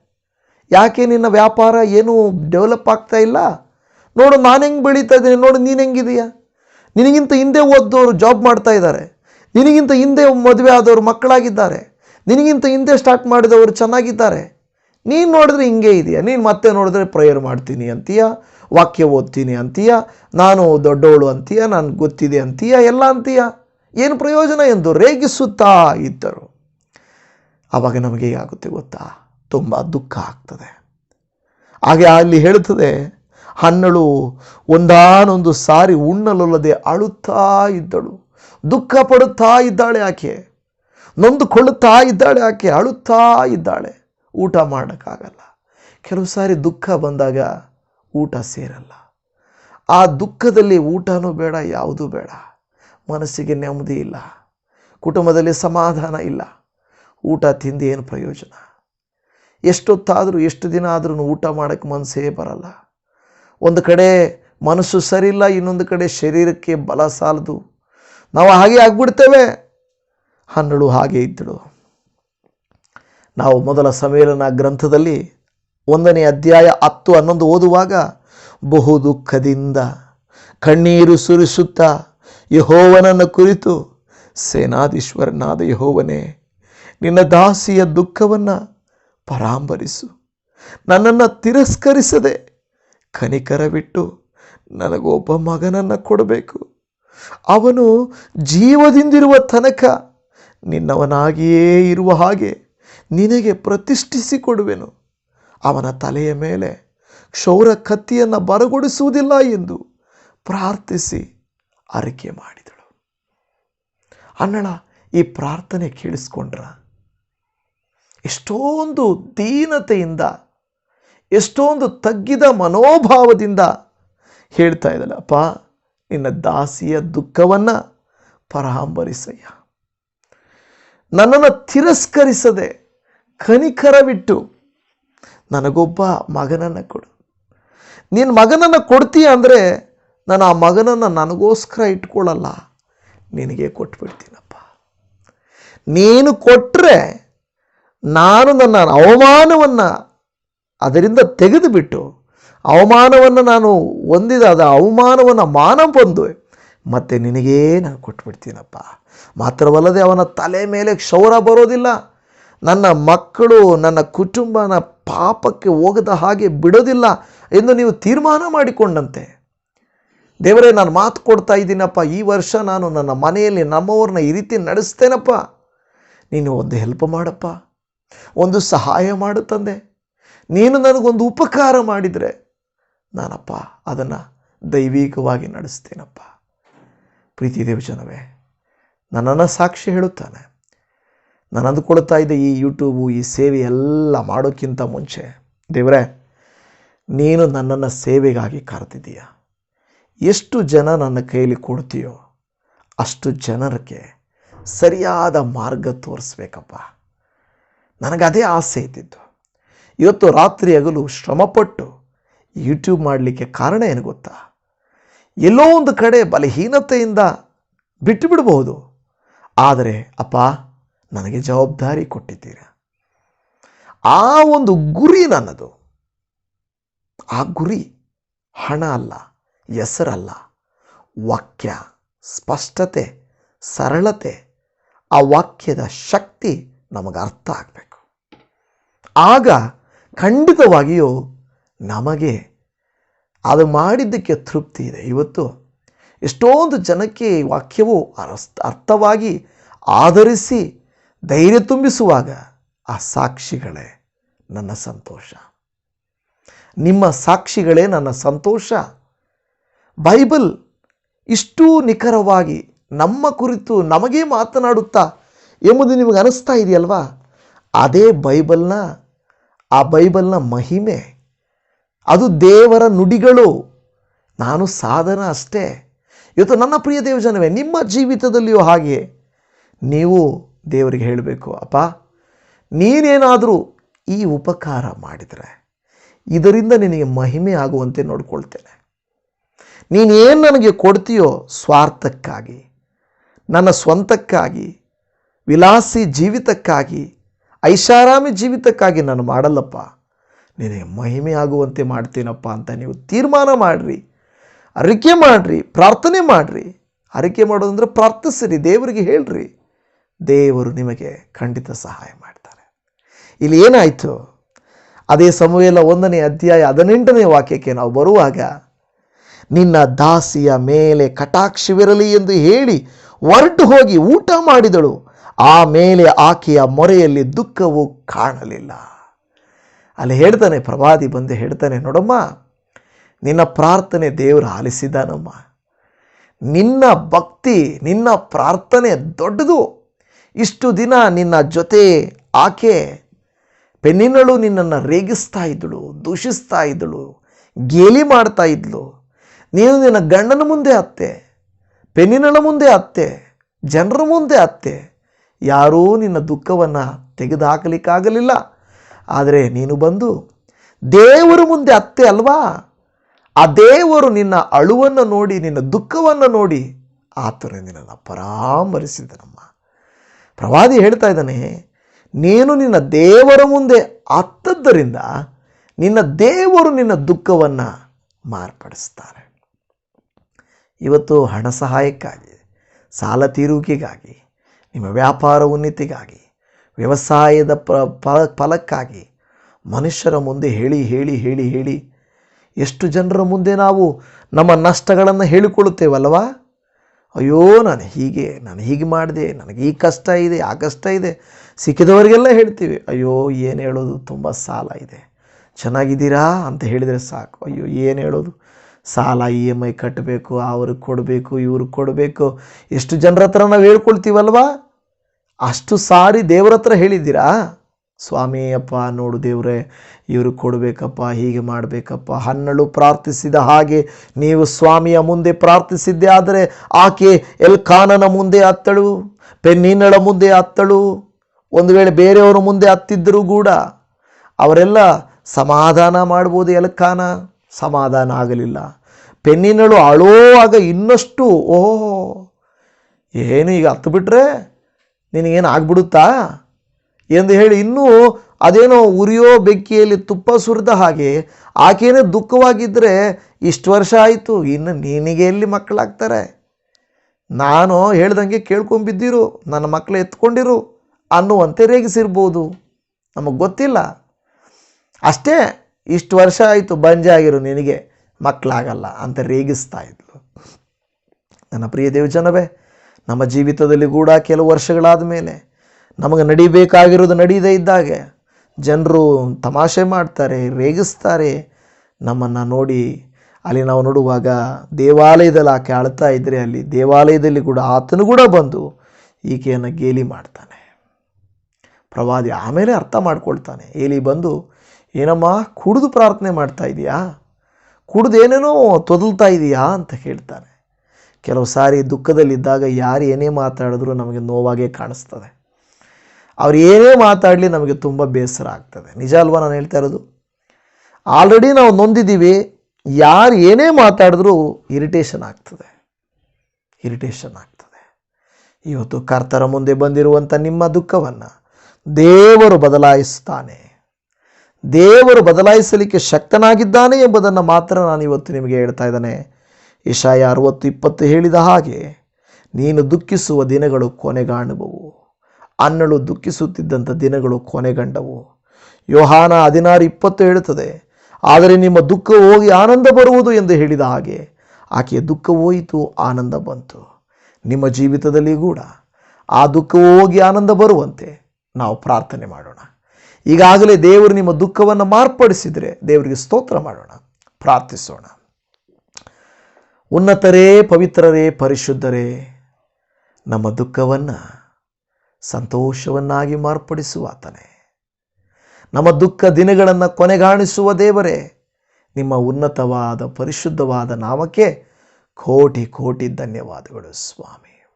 ಯಾಕೆ ನಿನ್ನ ವ್ಯಾಪಾರ ಏನು ಡೆವಲಪ್ ಆಗ್ತಾ ಇಲ್ಲ? ನೋಡು ನಾನು ಹೆಂಗೆ ಬೆಳೀತಾ ಇದ್ದೀನಿ, ನೋಡು ನೀನು ಹೆಂಗಿದೆಯಾ? ನಿನಗಿಂತ ಹಿಂದೆ ಓದ್ದವರು ಜಾಬ್ ಮಾಡ್ತಾ ಇದ್ದಾರೆ. ನಿನಗಿಂತ ಹಿಂದೆ ಮದುವೆ ಆದವರು ಮಕ್ಕಳಾಗಿದ್ದಾರೆ. ನಿನಗಿಂತ ಹಿಂದೆ ಸ್ಟಾರ್ಟ್ ಮಾಡಿದವರು ಚೆನ್ನಾಗಿದ್ದಾರೆ. ನೀನು ನೋಡಿದ್ರೆ ಹಿಂಗೆ ಇದೆಯಾ? ನೀನು ಮತ್ತೆ ನೋಡಿದ್ರೆ ಪ್ರೇಯರ್ ಮಾಡ್ತೀನಿ ಅಂತೀಯ? ವಾಕ್ಯ ಓದ್ತೀನಿ ಅಂತೀಯ? ನಾನು ದೊಡ್ಡವಳು ಅಂತೀಯ? ನಾನು ಗೊತ್ತಿದೆ ಅಂತೀಯ? ಎಲ್ಲ ಅಂತೀಯ? ಏನು ಪ್ರಯೋಜನ ಎಂದು ರೇಗಿಸುತ್ತಾ ಇದ್ದರು. ಆವಾಗ ನಮಗೆ ಆಗುತ್ತೆ ಗೊತ್ತಾ? ತುಂಬ ದುಃಖ ಆಗ್ತದೆ. ಹಾಗೆ ಅಲ್ಲಿ ಹೇಳುತ್ತದೆ ಹನ್ನಳು ಒಂದಾನೊಂದು ಸಾರಿ ಉಣ್ಣಲೊಲ್ಲದೆ ಅಳುತ್ತಾ ಇದ್ದಳು. ದುಃಖ ಪಡುತ್ತಾ ಇದ್ದಾಳೆ ಆಕೆ. ನೊಂದುಕೊಳ್ಳುತ್ತಾ ಇದ್ದಾಳೆ ಆಕೆ, ಅಳುತ್ತಾ ಇದ್ದಾಳೆ. ಊಟ ಮಾಡೋಕ್ಕಾಗಲ್ಲ. ಕೆಲವು ಸಾರಿ ದುಃಖ ಬಂದಾಗ ಊಟ ಸೇರಲ್ಲ. ಆ ದುಃಖದಲ್ಲಿ ಊಟನೂ ಬೇಡ, ಯಾವುದೂ ಬೇಡ. ಮನಸ್ಸಿಗೆ ನೆಮ್ಮದಿ ಇಲ್ಲ. ಕುಟುಂಬದಲ್ಲಿ ಸಮಾಧಾನ ಇಲ್ಲ. ಊಟ ತಿಂದು ಏನು ಪ್ರಯೋಜನ? ಎಷ್ಟೊತ್ತಾದರೂ, ಎಷ್ಟು ದಿನ ಆದ್ರೂ ಊಟ ಮಾಡೋಕ್ಕೆ ಮನಸ್ಸೇ ಬರಲ್ಲ. ಒಂದು ಕಡೆ ಮನಸ್ಸು ಸರಿಯಿಲ್ಲ, ಇನ್ನೊಂದು ಕಡೆ ಶರೀರಕ್ಕೆ ಬಲ ಸಾಲದು. ನಾವು ಹಾಗೆ ಆಗ್ಬಿಡ್ತೇವೆ. ಹನ್ನಳು ಹಾಗೆ ಇದ್ದಳು. ನಾವು ಮೊದಲ ಸಮ್ಮೇಳನ ಗ್ರಂಥದಲ್ಲಿ ಒಂದನೇ ಅಧ್ಯಾಯ ಹತ್ತು ಹನ್ನೊಂದು ಓದುವಾಗ ಬಹು ದುಃಖದಿಂದ ಕಣ್ಣೀರು ಸುರಿಸುತ್ತಾ ಯಹೋವನನ್ನು ಕುರಿತು, ಸೇನಾಧೀಶ್ವರನಾದ ಯಹೋವನೇ, ನಿನ್ನ ದಾಸಿಯ ದುಃಖವನ್ನು ಪರಾಂಬರಿಸು. ನನ್ನನ್ನು ತಿರಸ್ಕರಿಸದೆ ಕನಿಕರವಿಟ್ಟು ನನಗೊಬ್ಬ ಮಗನನ್ನು ಕೊಡಬೇಕು. ಅವನು ಜೀವದಿಂದಿರುವ ತನಕ ನಿನ್ನವನಾಗಿಯೇ ಇರುವ ಹಾಗೆ ನಿನಗೆ ಪ್ರತಿಷ್ಠಿಸಿಕೊಡುವೆನು. ಅವನ ತಲೆಯ ಮೇಲೆ ಕ್ಷೌರ ಕತ್ತಿಯನ್ನು ಬರಗೊಡಿಸುವುದಿಲ್ಲ ಎಂದು ಪ್ರಾರ್ಥಿಸಿ ಅರಿಕೆ ಮಾಡಿದಳು. ಅನ್ನಳ ಈ ಪ್ರಾರ್ಥನೆ ಕೇಳಿಸ್ಕೊಂಡ್ರ? ಎಷ್ಟೊಂದು ದೀನತೆಯಿಂದ, ಎಷ್ಟೊಂದು ತಗ್ಗಿದ ಮನೋಭಾವದಿಂದ ಹೇಳ್ತಾ ಇದ್ದಾಳೆ, ಅಪ್ಪ ನಿನ್ನ ದಾಸಿಯ ದುಃಖವನ್ನು ಪರಾಂಬರಿಸಯ್ಯ. ನನ್ನನ್ನು ತಿರಸ್ಕರಿಸದೆ ಕನಿಕರವಿಟ್ಟು ನನಗೊಬ್ಬ ಮಗನನ್ನು ಕೊಡು. ನೀನು ಮಗನನ್ನು ಕೊಡ್ತೀಯ ಅಂದರೆ ನಾನು ಆ ಮಗನನ್ನು ನನಗೋಸ್ಕರ ಇಟ್ಕೊಳ್ಳಲ್ಲ, ನಿನಗೆ ಕೊಟ್ಬಿಡ್ತೀನಪ್ಪ. ನೀನು ಕೊಟ್ಟರೆ ನಾನು ನನ್ನ ಅವಮಾನವನ್ನು ಅದರಿಂದ ತೆಗೆದುಬಿಟ್ಟು ಅವಮಾನವನ್ನು ನಾನು ಹೊಂದಿದಾದ ಅವಮಾನವನ್ನು ಮಾನ ಬಂದು. ಮತ್ತೆ ನಿನಗೇ ನಾನು ಕೊಟ್ಬಿಡ್ತೀನಪ್ಪ. ಮಾತ್ರವಲ್ಲದೆ ಅವನ ತಲೆ ಮೇಲೆ ಕ್ಷೌರ ಬರೋದಿಲ್ಲ. ನನ್ನ ಮಕ್ಕಳು, ನನ್ನ ಕುಟುಂಬನ ಪಾಪಕ್ಕೆ ಹೋಗದ ಹಾಗೆ ಬಿಡೋದಿಲ್ಲ ಎಂದು ನೀವು ತೀರ್ಮಾನ ಮಾಡಿಕೊಂಡಂತೆ. ದೇವರೇ, ನಾನು ಮಾತು ಕೊಡ್ತಾ ಇದ್ದೀನಪ್ಪ. ಈ ವರ್ಷ ನಾನು ನನ್ನ ಮನೆಯಲ್ಲಿ ನಮ್ಮವ್ರನ್ನ ಈ ರೀತಿ ನಡೆಸ್ತೇನಪ್ಪ. ನೀನು ಒಂದು ಹೆಲ್ಪ್ ಮಾಡಪ್ಪ. ಒಂದು ಸಹಾಯ ಮಾಡು ತಂದೆ. ನೀನು ನನಗೊಂದು ಉಪಕಾರ ಮಾಡಿದರೆ. ನಾನಪ್ಪ, ಅದನ್ನು ದೈವಿಕವಾಗಿ ನಡೆಸ್ತೇನಪ್ಪ. ಪ್ರೀತಿ ದೇವಜನವೇ ನನ್ನನ್ನು ಸಾಕ್ಷಿ ಹೇಳುತ್ತಾನೆ. ನಾನು ಅಂದುಕೊಳ್ತಾ ಇದ್ದೆ ಈ ಯೂಟ್ಯೂಬು ಈ ಸೇವೆ ಎಲ್ಲ ಮಾಡೋಕ್ಕಿಂತ ಮುಂಚೆ, ದೇವರೇ, ನೀನು ನನ್ನನ್ನು ಸೇವೆಗಾಗಿ ಕರೆದಿದ್ದೀಯ ಎಷ್ಟು ಜನ ನನ್ನ ಕೈಯಲ್ಲಿ ಕೊಡ್ತೀಯೋ ಅಷ್ಟು ಜನರಿಗೆ ಸರಿಯಾದ ಮಾರ್ಗ ತೋರಿಸ್ಬೇಕಪ್ಪ. ನನಗದೇ ಆಸೆ ಇದ್ದಿದ್ದು. ಇವತ್ತು ರಾತ್ರಿ ಹಗಲು ಶ್ರಮಪಟ್ಟು ಯೂಟ್ಯೂಬ್ ಮಾಡಲಿಕ್ಕೆ ಕಾರಣ ಏನು ಗೊತ್ತಾ? ಎಲ್ಲೋ ಒಂದು ಕಡೆ ಬಲಹೀನತೆಯಿಂದ ಬಿಟ್ಟು ಬಿಡಬಹುದು ಆದರೆ ಅಪ್ಪ, ನನಗೆ ಜವಾಬ್ದಾರಿ ಕೊಟ್ಟಿದ್ದೀರ? ಆ ಒಂದು ಗುರಿ ನನ್ನದು. ಆ ಗುರಿ ಹಣ ಅಲ್ಲ, ಹೆಸರಲ್ಲ. ವಾಕ್ಯ ಸ್ಪಷ್ಟತೆ, ಸರಳತೆ, ಆ ವಾಕ್ಯದ ಶಕ್ತಿ ನಮಗೆ ಅರ್ಥ ಆಗಬೇಕು. ಆಗ ಖಂಡಿತವಾಗಿಯೂ ನಮಗೆ ಅದು ಮಾಡಿದ್ದಕ್ಕೆ ತೃಪ್ತಿ ಇದೆ. ಇವತ್ತು ಎಷ್ಟೊಂದು ಜನಕ್ಕೆ ಈ ವಾಕ್ಯವು ಅರ್ಥವಾಗಿ ಆಧರಿಸಿ ಧೈರ್ಯ ತುಂಬಿಸುವಾಗ ಆ ಸಾಕ್ಷಿಗಳೇ ನನ್ನ ಸಂತೋಷ. ನಿಮ್ಮ ಸಾಕ್ಷಿಗಳೇ ನನ್ನ ಸಂತೋಷ. ಬೈಬಲ್ ಇಷ್ಟು ನಿಖರವಾಗಿ ನಮ್ಮ ಕುರಿತು ನಮಗೆ ಮಾತನಾಡುತ್ತಾ ಎಂಬುದು ನಿಮಗೆ ಅನಿಸ್ತಾ ಇದೆಯಲ್ವಾ? ಅದೇ ಬೈಬಲ್ನ, ಆ ಬೈಬಲ್ನ ಮಹಿಮೆ. ಅದು ದೇವರ ನುಡಿಗಳು. ನಾನು ಸಾಧನ ಅಷ್ಟೇ. ಇವತ್ತು ನನ್ನ ಪ್ರಿಯ ದೇವಜನವೇ ನಿಮ್ಮ ಜೀವಿತದಲ್ಲಿಯೂ ಹಾಗೆ. ನೀವು ದೇವರಿಗೆ ಹೇಳಬೇಕು, ಅಪ್ಪ, ನೀನೇನಾದರೂ ಈ ಉಪಕಾರ ಮಾಡಿದರೆ ಇದರಿಂದ ನಿನಗೆ ಮಹಿಮೆ ಆಗುವಂತೆ ನೋಡಿಕೊಳ್ತೇನೆ. ನೀನೇನು ನನಗೆ ಕೊಡ್ತೀಯೋ ಸ್ವಾರ್ಥಕ್ಕಾಗಿ, ನನ್ನ ಸ್ವಂತಕ್ಕಾಗಿ, ವಿಲಾಸಿ ಜೀವಿತಕ್ಕಾಗಿ, ಐಷಾರಾಮಿ ಜೀವಿತಕ್ಕಾಗಿ ನಾನು ಮಾಡಲ್ಲಪ್ಪ. ನಿನಗೆ ಮಹಿಮೆ ಆಗುವಂತೆ ಮಾಡ್ತೀನಪ್ಪ ಅಂತ ನೀವು ತೀರ್ಮಾನ ಮಾಡಿರಿ, ಅರಿಕೆ ಮಾಡಿರಿ, ಪ್ರಾರ್ಥನೆ ಮಾಡಿರಿ. ಅರಿಕೆ ಮಾಡೋದಂದ್ರೆ ಪ್ರಾರ್ಥಿಸಿರಿ, ದೇವರಿಗೆ ಹೇಳ್ರಿ. ದೇವರು ನಿಮಗೆ ಖಂಡಿತ ಸಹಾಯ ಮಾಡ್ತಾರೆ. ಇಲ್ಲಿ ಏನಾಯಿತು? ಅದೇ ಸಮಯಲ್ಲ ಒಂದನೇ ಅಧ್ಯಾಯ ಹದಿನೆಂಟನೇ ವಾಕ್ಯಕ್ಕೆ ನಾವು ಬರುವಾಗ, ನಿನ್ನ ದಾಸಿಯ ಮೇಲೆ ಕಟಾಕ್ಷವಿರಲಿ ಎಂದು ಹೇಳಿ ಹೊರಟು ಹೋಗಿ ಊಟ ಮಾಡಿದಳು. ಆಮೇಲೆ ಆಕೆಯ ಮೊರೆಯಲ್ಲಿ ದುಃಖವು ಕಾಣಲಿಲ್ಲ. ಅಲ್ಲಿ ಹೇಳ್ತಾನೆ, ಪ್ರವಾದಿ ಬಂದು ಹೇಳ್ತಾನೆ, ನೋಡಮ್ಮ, ನಿನ್ನ ಪ್ರಾರ್ಥನೆ ದೇವರು ಆಲಿಸಿದಾನಮ್ಮ ನಿನ್ನ ಭಕ್ತಿ, ನಿನ್ನ ಪ್ರಾರ್ಥನೆ ದೊಡ್ಡದು. ಇಷ್ಟು ದಿನ ನಿನ್ನ ಜೊತೆ ಆಕೆ ಪೆನ್ನಿನಳು ನಿನ್ನನ್ನು ರೇಗಿಸ್ತಾ ಇದ್ದಳು, ದೂಷಿಸ್ತಾ ಇದ್ದಳು, ಗೇಲಿ ಮಾಡ್ತಾ ಇದ್ಲು. ನೀನು ನಿನ್ನ ಗಂಡನ ಮುಂದೆ ಅತ್ತೆ, ಪೆನ್ನಿನಳ ಮುಂದೆ ಅತ್ತೆ, ಜನರ ಮುಂದೆ ಅತ್ತೆ. ಯಾರೂ ನಿನ್ನ ದುಃಖವನ್ನು ತೆಗೆದುಹಾಕಲಿಕ್ಕಾಗಲಿಲ್ಲ ಆದರೆ ನೀನು ಬಂದು, ದೇವರು ಮುಂದೆ ಅತ್ತೆ ಅಲ್ವಾ? ಆ ದೇವರು ನಿನ್ನ ಅಳುವನ್ನು ನೋಡಿ, ನಿನ್ನ ದುಃಖವನ್ನು ನೋಡಿ ಆತನ ನಿನ್ನನ್ನು ಪರಾಮರಿಸಿದನಮ್ಮ. ಪ್ರವಾದಿ ಹೇಳ್ತಾ ಇದ್ದಾನೆ, ನೀನು ನಿನ್ನ ದೇವರ ಮುಂದೆ ಅತ್ತದ್ದರಿಂದ ನಿನ್ನ ದೇವರು ನಿನ್ನ ದುಃಖವನ್ನು ಮಾರ್ಪಡಿಸ್ತಾರೆ. ಇವತ್ತು ಹಣ ಸಹಾಯಕ್ಕಾಗಿ, ಸಾಲ ತೀರುವಿಕೆಗಾಗಿ, ನಿಮ್ಮ ವ್ಯಾಪಾರ ಉನ್ನತಿಗಾಗಿ ವ್ಯವಸಾಯದ ಫಲಕ್ಕಾಗಿ ಮನುಷ್ಯರ ಮುಂದೆ ಹೇಳಿ ಹೇಳಿ ಹೇಳಿ ಹೇಳಿ ಎಷ್ಟು ಜನರ ಮುಂದೆ ನಾವು ನಮ್ಮ ನಷ್ಟಗಳನ್ನು ಹೇಳಿಕೊಳ್ಳುತ್ತೇವಲ್ವಾ? ಅಯ್ಯೋ, ನಾನು ಹೀಗೆ ನಾನು ಹೀಗೆ ಮಾಡಿದೆ, ನನಗೆ ಈ ಕಷ್ಟ ಇದೆ, ಆ ಕಷ್ಟ ಇದೆ, ಸಿಕ್ಕಿದವರಿಗೆಲ್ಲ ಹೇಳ್ತೀವಿ, ಅಯ್ಯೋ, ಏನು ಹೇಳೋದು? ತುಂಬ ಸಾಲ ಇದೆ. ಚೆನ್ನಾಗಿದ್ದೀರಾ? ಅಂತ ಹೇಳಿದರೆ ಸಾಕು. ಅಯ್ಯೋ, ಏನು ಹೇಳೋದು? ಸಾಲ ಇ ಎಂ ಐ ಕಟ್ಟಬೇಕು, ಅವ್ರಿಗೆ ಕೊಡಬೇಕು, ಇವ್ರಿಗೆ ಕೊಡಬೇಕು. ಎಷ್ಟು ಜನರ ಹತ್ರ ನಾವು ಹೇಳ್ಕೊಳ್ತೀವಲ್ವಾ? ಅಷ್ಟು ಸಾರಿ ದೇವ್ರ ಹತ್ರ ಹೇಳಿದ್ದೀರಾ? ಸ್ವಾಮಿ, ಅಪ್ಪ, ನೋಡು ದೇವ್ರೆ, ಇವರು ಕೊಡಬೇಕಪ್ಪ, ಹೀಗೆ ಮಾಡಬೇಕಪ್ಪ. ಹನ್ನಳು ಪ್ರಾರ್ಥಿಸಿದ ಹಾಗೆ ನೀವು ಸ್ವಾಮಿಯ ಮುಂದೆ ಪ್ರಾರ್ಥಿಸಿದ್ದೆ ಆದರೆ ಆಕೆ ಎಲ್ಕಾನನ ಮುಂದೆ ಅತ್ತಳು, ಪೆನ್ನಿನಳ ಮುಂದೆ ಅತ್ತಳು, ಒಂದು ವೇಳೆ ಬೇರೆಯವರ ಮುಂದೆ ಹತ್ತಿದ್ದರೂ ಕೂಡ. ಅವರೆಲ್ಲ ಸಮಾಧಾನ ಮಾಡ್ಬೋದು ಎಲ್ಕಾನ? ಸಮಾಧಾನ ಆಗಲಿಲ್ಲ. ಪೆನ್ನಿನಳು ಅಳೋವಾಗ ಇನ್ನಷ್ಟು, ಓಹೋ, ಏನು ಈಗ ಹತ್ತು ಬಿಟ್ರೆ? ನಿನಗೇನು ಆಗ್ಬಿಡುತ್ತಾ? ಎಂದು ಹೇಳಿ ಇನ್ನೂ ಅದೇನೋ ಉರಿಯೋ ಬೆಕ್ಕಿಯಲ್ಲಿ ತುಪ್ಪ ಸುರಿದ ಹಾಗೆ ಆಕೆಯೇ ದುಃಖವಾಗಿದ್ದರೆ ಇಷ್ಟು ವರ್ಷ ಆಯಿತು, ಇನ್ನು ನಿನಗೆ ಎಲ್ಲಿ ಮಕ್ಕಳಾಗ್ತಾರೆ? ನಾನು ಹೇಳ್ದಂಗೆ ಕೇಳ್ಕೊಂಬಿದ್ದಿರು, ನನ್ನ ಮಕ್ಕಳು ಎತ್ಕೊಂಡಿರು ಅನ್ನುವಂತೆ ರೇಗಿಸಿರ್ಬೋದು. ನಮಗೆ ಗೊತ್ತಿಲ್ಲ. ಅಷ್ಟೇ, ಇಷ್ಟು ವರ್ಷ ಆಯಿತು, ಬಂಜೆ ಆಗಿರು ನಿನಗೆ ಮಕ್ಕಳಾಗಲ್ಲ ಅಂತ ರೇಗಿಸ್ತಾ ಇದ್ಲು. ನನ್ನ ಪ್ರಿಯ ದೇವಜನವೇ ನಮ್ಮ ಜೀವಿತದಲ್ಲಿ ಕೂಡ ಕೆಲವು ವರ್ಷಗಳಾದ ಮೇಲೆ ನಮಗೆ ನಡಿಬೇಕಾಗಿರೋದು ನಡೀದೇ ಇದ್ದಾಗೆ. ಜನರು ತಮಾಷೆ ಮಾಡ್ತಾರೆ, ರೇಗಿಸ್ತಾರೆ. ನಮ್ಮನ್ನು ನೋಡಿ ಅಲ್ಲಿ ನಾವು ನೋಡುವಾಗ ದೇವಾಲಯದಲ್ಲಿ ಆಕೆ ಅಳ್ತಾ ಇದ್ದರೆ ಅಲ್ಲಿ ದೇವಾಲಯದಲ್ಲಿ ಕೂಡ ಆತನು ಕೂಡ ಬಂದು ಈಕೆಯನ್ನು ಗೇಲಿ ಮಾಡ್ತಾನೆ. ಪ್ರವಾದಿ ಆಮೇಲೆ ಅರ್ಥ ಮಾಡ್ಕೊಳ್ತಾನೆ. ಏಲಿ ಬಂದು, ಏನಮ್ಮ, ಕುಡಿದು ಪ್ರಾರ್ಥನೆ ಮಾಡ್ತಾ ಇದೆಯಾ? ಕುಡ್ದು ಏನೇನೋ ತೊದಲ್ತಾ ಇದೆಯಾ ಅಂತ ಕೇಳ್ತಾನೆ ಕೆಲವು ಸಾರಿ ದುಃಖದಲ್ಲಿದ್ದಾಗ ಯಾರು ಏನೇ ಮಾತಾಡಿದ್ರೂ ನಮಗೆ ನೋವಾಗೇ ಕಾಣಿಸ್ತದೆ. ಅವ್ರು ಏನೇ ಮಾತಾಡಲಿ ನಮಗೆ ತುಂಬ ಬೇಸರ ಆಗ್ತದೆ. ನಿಜ ಅಲ್ವಾ ನಾನು ಹೇಳ್ತಾ ಇರೋದು? ಆಲ್ರೆಡಿ ನಾವು ನೊಂದಿದ್ದೀವಿ, ಯಾರು ಏನೇ ಮಾತಾಡಿದ್ರೂ ಇರಿಟೇಷನ್ ಆಗ್ತದೆ. ಇರಿಟೇಷನ್ ಆಗ್ತದೆ. ಇವತ್ತು ಕರ್ತರ ಮುಂದೆ ಬಂದಿರುವಂಥ ನಿಮ್ಮ ದುಃಖವನ್ನು ದೇವರು ಬದಲಾಯಿಸ್ತಾನೆ. ದೇವರು ಬದಲಾಯಿಸಲಿಕ್ಕೆ ಶಕ್ತನಾಗಿದ್ದಾನೆ ಎಂಬುದನ್ನು ಮಾತ್ರ ನಾನು ಇವತ್ತು ನಿಮಗೆ ಹೇಳ್ತಾ ಇದ್ದಾನೆ. ಇಶಾಯ ಅರವತ್ತು ಇಪ್ಪತ್ತು ಹೇಳಿದ ಹಾಗೆ, ನೀನು ದುಃಖಿಸುವ ದಿನಗಳು ಕೊನೆಗಾಣುವವು. ಅನ್ನಳು ದುಃಖಿಸುತ್ತಿದ್ದಂಥ ದಿನಗಳು ಕೊನೆಗಂಡವು. ಯೋಹಾನ ಹದಿನಾರು ಇಪ್ಪತ್ತು ಹೇಳುತ್ತದೆ, ಆದರೆ ನಿಮ್ಮ ದುಃಖ ಹೋಗಿ ಆನಂದ ಬರುವುದು ಎಂದು ಹೇಳಿದ ಹಾಗೆ, ಆಕೆಯ ದುಃಖ ಹೋಯಿತು, ಆನಂದ ಬಂತು. ನಿಮ್ಮ ಜೀವಿತದಲ್ಲಿ ಕೂಡ ಆ ದುಃಖ ಹೋಗಿ ಆನಂದ ಬರುವಂತೆ ನಾವು ಪ್ರಾರ್ಥನೆ ಮಾಡೋಣ. ಈಗಾಗಲೇ ದೇವರು ನಿಮ್ಮ ದುಃಖವನ್ನು ಮಾರ್ಪಡಿಸಿದರೆ ದೇವರಿಗೆ ಸ್ತೋತ್ರ ಮಾಡೋಣ. ಪ್ರಾರ್ಥಿಸೋಣ. ಉನ್ನತರೇ, ಪವಿತ್ರರೇ, ಪರಿಶುದ್ಧರೇ, ನಮ್ಮ ದುಃಖವನ್ನು ಸಂತೋಷವನ್ನಾಗಿ ಮಾರ್ಪಡಿಸುವ ಆತನೇ ನಮ್ಮ ದುಃಖ ದಿನಗಳನ್ನು ಕೊನೆಗಾಣಿಸುವ ದೇವರೇ, ನಿಮ್ಮ ಉನ್ನತವಾದ, ಪರಿಶುದ್ಧವಾದ ನಾಮಕ್ಕೆ ಕೋಟಿ ಕೋಟಿ ಧನ್ಯವಾದಗಳು ಸ್ವಾಮಿ.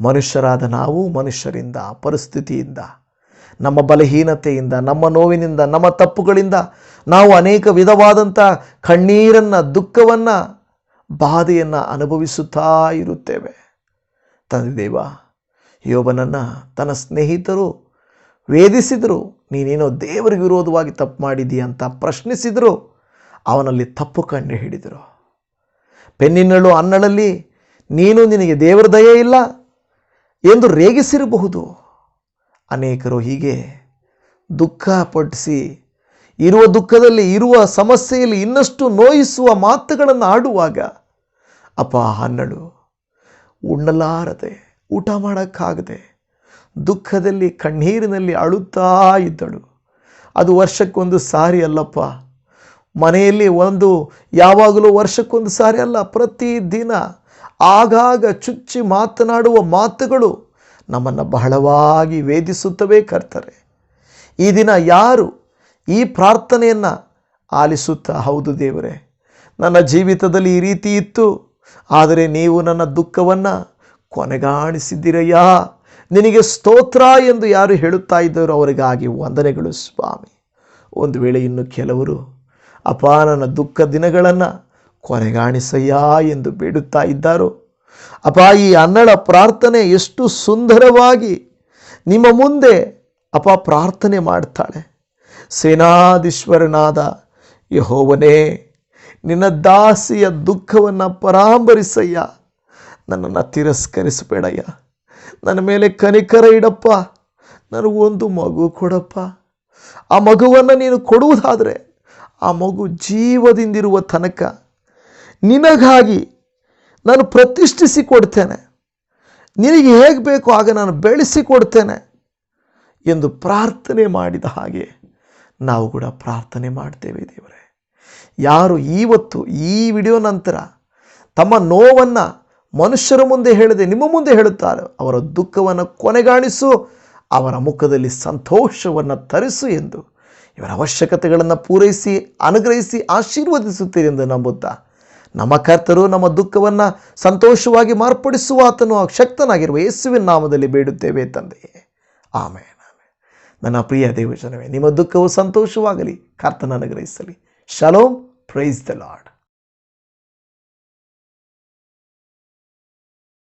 ಮನುಷ್ಯರಾದ ನಾವು ಮನುಷ್ಯರಿಂದ, ಪರಿಸ್ಥಿತಿಯಿಂದ, ನಮ್ಮ ಬಲಹೀನತೆಯಿಂದ, ನಮ್ಮ ನೋವಿನಿಂದ, ನಮ್ಮ ತಪ್ಪುಗಳಿಂದ ನಾವು ಅನೇಕ ವಿಧವಾದಂಥ ಕಣ್ಣೀರನ್ನು, ದುಃಖವನ್ನು ಬಾಧೆಯನ್ನು ಅನುಭವಿಸುತ್ತಾ ಇರುತ್ತೇವೆ. ತಂದೆ ದೇವ, ಯೋಬನನ್ನು ತನ್ನ ಸ್ನೇಹಿತರು ವೇದಿಸಿದರು. ನೀನೇನೋ ದೇವರಿಗೆ ವಿರೋಧವಾಗಿ ತಪ್ಪು ಮಾಡಿದೀಯ ಅಂತ ಪ್ರಶ್ನಿಸಿದರು. ಅವನಲ್ಲಿ ತಪ್ಪು ಕಂಡು ಹಿಡಿದರು. ಪೆನ್ನಿನಳು ಅನ್ನಳಲ್ಲಿ, ನೀನು ನಿನಗೆ ದೇವರ ದಯೆ ಇಲ್ಲ ಎಂದು ರೇಗಿಸಿರಬಹುದು. ಅನೇಕರು ಹೀಗೆ ದುಃಖ ಪಡಿಸಿ ಇರುವ ದುಃಖದಲ್ಲಿ, ಇರುವ ಸಮಸ್ಯೆಯಲ್ಲಿ ಇನ್ನಷ್ಟು ನೋಯಿಸುವ ಮಾತುಗಳನ್ನು ಆಡುವಾಗ ಅಪ್ಪ ಹನ್ನಳು, ಉಣ್ಣಲಾರದೆ, ಊಟ ಮಾಡೋಕ್ಕಾಗದೆ, ದುಃಖದಲ್ಲಿ ಕಣ್ಣೀರಿನಲ್ಲಿ ಅಳುತ್ತಾ ಇದ್ದಳು. ಅದು ವರ್ಷಕ್ಕೊಂದು ಸಾರಿ ಅಲ್ಲಪ್ಪ. ಮನೆಯಲ್ಲಿ ಒಂದು, ಯಾವಾಗಲೂ ವರ್ಷಕ್ಕೊಂದು ಸಾರಿ ಅಲ್ಲ, ಪ್ರತಿದಿನ ಆಗಾಗ ಚುಚ್ಚಿ ಮಾತನಾಡುವ ಮಾತುಗಳು ನಮ್ಮನ್ನು ಬಹಳವಾಗಿ ವೇದಿಸುತ್ತವೆ ಕರ್ತಾರೆ. ಈ ದಿನ ಯಾರು ಈ ಪ್ರಾರ್ಥನೆಯನ್ನು ಆಲಿಸುತ್ತಾ, ಹೌದು ದೇವರೇ, ನನ್ನ ಜೀವಿತದಲ್ಲಿ ಈ ರೀತಿ ಇತ್ತು. ಆದರೆ ನೀವು ನನ್ನ ದುಃಖವನ್ನು ಕೊನೆಗಾಣಿಸಿದ್ದೀರಯ್ಯಾ? ನಿನಗೆ ಸ್ತೋತ್ರ ಎಂದು ಯಾರು ಹೇಳುತ್ತಾ ಇದ್ದರೋ ಅವರಿಗಾಗಿ ವಂದನೆಗಳು ಸ್ವಾಮಿ. ಒಂದು ವೇಳೆ ಇನ್ನು ಕೆಲವರು ಅಪ ನನ್ನ ದುಃಖ ದಿನಗಳನ್ನು ಕೊನೆಗಾಣಿಸಯ್ಯ ಎಂದು ಬೇಡುತ್ತಾ ಇದ್ದಾರೋ? ಅಪ ಈ ಅನ್ನಳ ಪ್ರಾರ್ಥನೆ ಎಷ್ಟು ಸುಂದರವಾಗಿ ನಿಮ್ಮ ಮುಂದೆ ಅಪ ಪ್ರಾರ್ಥನೆ ಮಾಡ್ತಾಳೆ. ಸೇನಾಧೀಶ್ವರನಾದ ಯಹೋವನೇ ನಿನ್ನ ದಾಸಿಯ ದುಃಖವನ್ನು ಪರಾಂಬರಿಸಯ್ಯ. ನನ್ನನ್ನು ತಿರಸ್ಕರಿಸಬೇಡಯ್ಯ. ನನ್ನ ಮೇಲೆ ಕನಿಕರ ಇಡಪ್ಪ. ನನಗೊಂದು ಮಗು ಕೊಡಪ್ಪ. ಆ ಮಗುವನ್ನು ನೀನು ಕೊಡುವುದಾದರೆ ಆ ಮಗು ಜೀವದಿಂದಿರುವ ತನಕ ನಿನಗಾಗಿ ನಾನು ಪ್ರತಿಷ್ಠಿಸಿ ಕೊಡ್ತೇನೆ. ನಿನಗೆ ಹೇಗೆ ಬೇಕೋ ಆಗ ನಾನು ಬೆಳೆಸಿ ಕೊಡ್ತೇನೆ ಎಂದು ಪ್ರಾರ್ಥನೆ ಮಾಡಿದ ಹಾಗೆ ನಾವು ಕೂಡ ಪ್ರಾರ್ಥನೆ ಮಾಡ್ತೇವೆ ದೇವರೇ. ಯಾರು ಇವತ್ತು ಈ ವಿಡಿಯೋ ನಂತರ ತಮ್ಮ ನೋವನ್ನು ಮನುಷ್ಯರ ಮುಂದೆ ಹೇಳದೆ ನಿಮ್ಮ ಮುಂದೆ ಹೇಳುತ್ತಾರೆ, ಅವರ ದುಃಖವನ್ನು ಕೊನೆಗಾಣಿಸು, ಅವರ ಮುಖದಲ್ಲಿ ಸಂತೋಷವನ್ನು ತರಿಸು ಎಂದು ಇವರ ಅವಶ್ಯಕತೆಗಳನ್ನು ಪೂರೈಸಿ, ಅನುಗ್ರಹಿಸಿ, ಆಶೀರ್ವದಿಸುತ್ತೀರಿ ಎಂದು ನಂಬುತ್ತಾ, ನಮ್ಮ ಕರ್ತರು ನಮ್ಮ ದುಃಖವನ್ನು ಸಂತೋಷವಾಗಿ ಮಾರ್ಪಡಿಸುವ ಆತನು ಶಕ್ತನಾಗಿರುವ ಯೇಸುವಿನ ನಾಮದಲ್ಲಿ ಬೇಡುತ್ತೇವೆ ತಂದೆಯೇ ಆಮೇಲೆ ನನ್ನ ಪ್ರಿಯ ದೇವಜನವೇ, ನಿಮ್ಮ ದುಃಖವು ಸಂತೋಷವಾಗಲಿ, ಕರ್ತನ ಅನುಗ್ರಹಿಸಲಿ. ಶಲೋಮ್. Praise the Lord